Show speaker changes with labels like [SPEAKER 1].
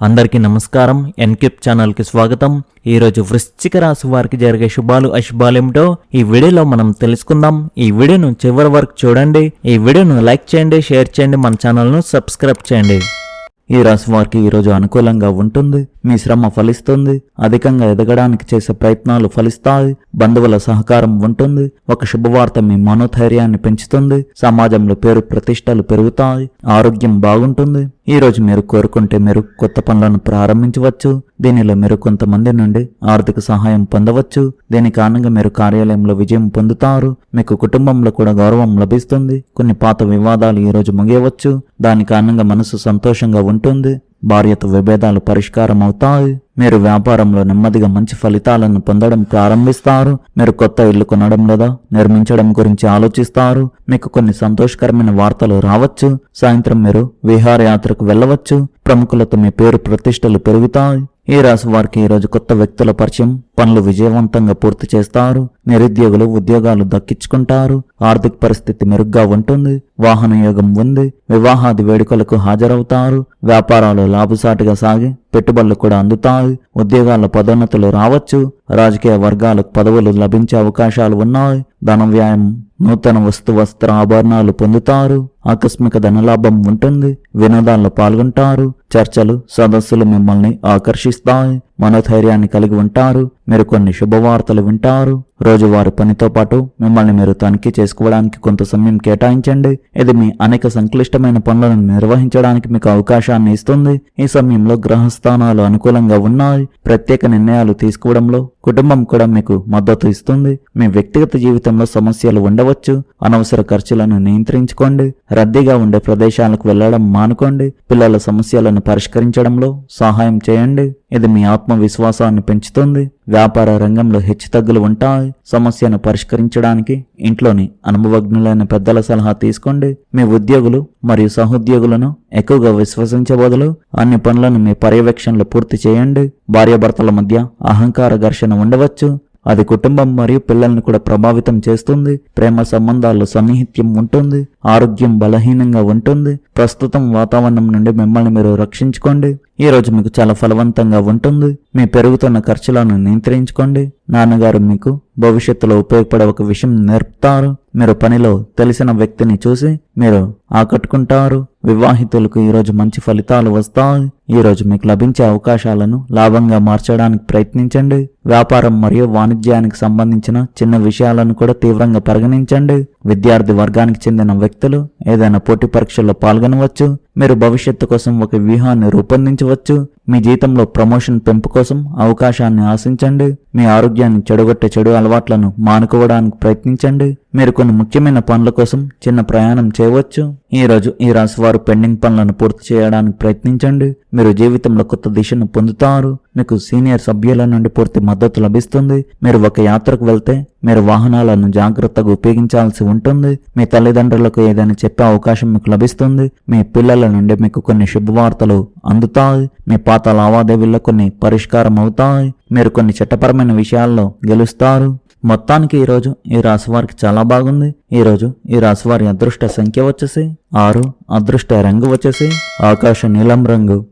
[SPEAKER 1] అందరికీ నమస్కారం. ఎన్కిప్ ఛానల్కి స్వాగతం. ఈరోజు వృశ్చిక రాశి వారికి జరిగే శుభాలు అశుభాలు ఏమిటో ఈ వీడియోలో మనం తెలుసుకుందాం. ఈ వీడియోను చివరి వరకు చూడండి. ఈ వీడియోను లైక్ చేయండి షేర్ చేయండి మన ఛానల్ను సబ్స్క్రైబ్ చేయండి. ఈ రాశి వారికి ఈరోజు అనుకూలంగా ఉంటుంది. మీ శ్రమ ఫలిస్తుంది. అధికంగా ఎదగడానికి చేసే ప్రయత్నాలు ఫలిస్తాయి. బంధువుల సహకారం ఉంటుంది. ఒక శుభవార్త మీ మనోధైర్యాన్ని పెంచుతుంది. సమాజంలో పేరు ప్రతిష్టలు పెరుగుతాయి. ఆరోగ్యం బాగుంటుంది. ఈ రోజు మీరు కోరుకుంటే మీరు కొత్త పనులను ప్రారంభించవచ్చు. దీనిలో మీరు కొంతమంది నుండి ఆర్థిక సహాయం పొందవచ్చు. దీని కారణంగా మీరు కార్యాలయంలో విజయం పొందుతారు. మీకు కుటుంబంలో కూడా గౌరవం లభిస్తుంది. కొన్ని పాత వివాదాలు ఈ రోజు ముగియవచ్చు. దాని కారణంగా మనసు సంతోషంగా ఉంటుంది. భార్యతో విభేదాలు పరిష్కారం అవుతాయి మీరు వ్యాపారంలో నెమ్మదిగా మంచి ఫలితాలను పొందడం ప్రారంభిస్తారు. మీరు కొత్త ఇల్లు కొనడం లేదా నిర్మించడం గురించి ఆలోచిస్తారు. మీకు కొన్ని సంతోషకరమైన వార్తలు రావచ్చు. సాయంత్రం మీరు విహారయాత్రకు వెళ్ళవచ్చు. ప్రముఖులతో మీ పేరు ప్రతిష్టలు పెరుగుతాయి. ఈ రాశి వారికి ఈరోజు కొత్త వ్యక్తుల పరిచయం పనులు విజయవంతంగా పూర్తి చేస్తారు నిరుద్యోగులు ఉద్యోగాలు దక్కించుకుంటారు ఆర్థిక పరిస్థితి మెరుగ్గా ఉంటుంది వాహన యోగం ఉంది వివాహాది వేడుకలకు హాజరవుతారు వ్యాపారాలు లాభసాటిగా సాగి పెట్టుబడులు కూడా అందుతాయి ఉద్యోగాల పదోన్నతులు రావచ్చు రాజకీయ వర్గాలకు పదవులు లభించే అవకాశాలు ఉన్నాయి ధన వ్యయం నూతన వస్తు వస్త్ర ఆభరణాలు పొందుతారు ఆకస్మిక ధనలాభం ఉంటుంది వినోదాల్లో పాల్గొంటారు చర్చలు సదస్సులు మిమ్మల్ని ఆకర్షిస్తాయి మనోధైర్యాన్ని కలిగి ఉంటారు. మీరు కొన్ని శుభవార్తలు వింటారు. రోజువారి పనితో పాటు మిమ్మల్ని మీరు తనిఖీ చేసుకోవడానికి కొంత సమయం కేటాయించండి. ఇది మీ అనేక సంక్లిష్టమైన పనులను నిర్వహించడానికి మీకు అవకాశాన్ని ఇస్తుంది. ఈ సమయంలో గ్రహస్థానాలు అనుకూలంగా ఉన్నాయి. ప్రత్యేక నిర్ణయాలు తీసుకోవడంలో కుటుంబం కూడా మీకు మద్దతు ఇస్తుంది. మీ వ్యక్తిగత జీవితంలో సమస్యలు ఉండవచ్చు. అనవసర ఖర్చులను నియంత్రించుకోండి. రద్దీగా ఉండే ప్రదేశాలకు వెళ్ళడం మానుకోండి. పిల్లల సమస్యలను పరిష్కరించడంలో సహాయం చేయండి. ఇది మీ ఆత్మవిశ్వాసాన్ని పెంచుతుంది. వ్యాపార రంగంలో హెచ్చుతగ్గులు ఉంటాయి. సమస్యను పరిష్కరించడానికి ఇంట్లోని అనుభవజ్ఞులైన పెద్దల సలహా తీసుకోండి. మీ ఉద్యోగులు మరియు సహోద్యోగులను ఎక్కువగా విశ్వసించే బదులు అన్ని పనులను మీ పర్యవేక్షణలో పూర్తి చేయండి. భార్యాభర్తల మధ్య అహంకార ఘర్షణ ఉండవచ్చు. అది కుటుంబం మరియు పిల్లల్ని కూడా ప్రభావితం చేస్తుంది. ప్రేమ సంబంధాల్లో సన్నిహిత్యం ఉంటుంది. ఆరోగ్యం బలహీనంగా ఉంటుంది. ప్రస్తుతం వాతావరణం నుండి మిమ్మల్ని మీరు రక్షించుకోండి. ఈ రోజు మీకు చాలా ఫలవంతంగా ఉంటుంది. మీ పెరుగుతున్న ఖర్చులను నియంత్రించుకోండి. నాన్నగారు మీకు భవిష్యత్తులో ఉపయోగపడే ఒక విషయం నేర్పుతారు. మీరు పనిలో తెలిసిన వ్యక్తిని చూసి మీరు ఆకట్టుకుంటారు. వివాహితులకు ఈరోజు మంచి ఫలితాలు వస్తాయి. ఈరోజు మీకు లభించే అవకాశాలను లాభంగా మార్చడానికి ప్రయత్నించండి. వ్యాపారం మరియు వాణిజ్యానికి సంబంధించిన చిన్న విషయాలను కూడా తీవ్రంగా పరిగణించండి. విద్యార్థి వర్గానికి చెందిన వ్యక్తి వ్యక్తులు ఏదైనా పోటీ పరీక్షల్లో పాల్గొనవచ్చు. మీరు భవిష్యత్తు కోసం ఒక వ్యూహాన్ని రూపొందించవచ్చు. మీ జీతంలో ప్రమోషన్ పెంపు కోసం అవకాశాన్ని ఆశించండి. మీ ఆరోగ్యాన్ని చెడగొట్టే చెడు అలవాట్లను మానుకోవడానికి ప్రయత్నించండి. మీరు కొన్ని ముఖ్యమైన పనుల కోసం చిన్న ప్రయాణం చేయవచ్చు. ఈ రోజు ఈ రాశి వారు పెండింగ్ పనులను పూర్తి చేయడానికి ప్రయత్నించండి. మీరు జీవితంలో కొత్త దిశను పొందుతారు. మీకు సీనియర్ సభ్యుల నుండి పూర్తి మద్దతు లభిస్తుంది. మీరు ఒక యాత్రకు వెళ్తే మీరు వాహనాలను జాగ్రత్తగా ఉపయోగించాల్సి ఉంటుంది. మీ తల్లిదండ్రులకు ఏదైనా చెప్పే అవకాశం మీకు లభిస్తుంది. మీ పిల్లల నుండి మీకు కొన్ని శుభవార్తలు అందుతాయి. మీ పాత లావాదేవీల్లో కొన్ని పరిష్కారం అవుతాయి మీరు కొన్ని చట్టపరమైన విషయాల్లో గెలుస్తారు. మొత్తానికి ఈరోజు ఈ రాశివారికి చాలా బాగుంది. ఈరోజు ఈ రాశి వారి అదృష్ట సంఖ్య వచ్చేసి ఆరు అదృష్ట రంగు వచ్చేసి ఆకాశ నీలం రంగు.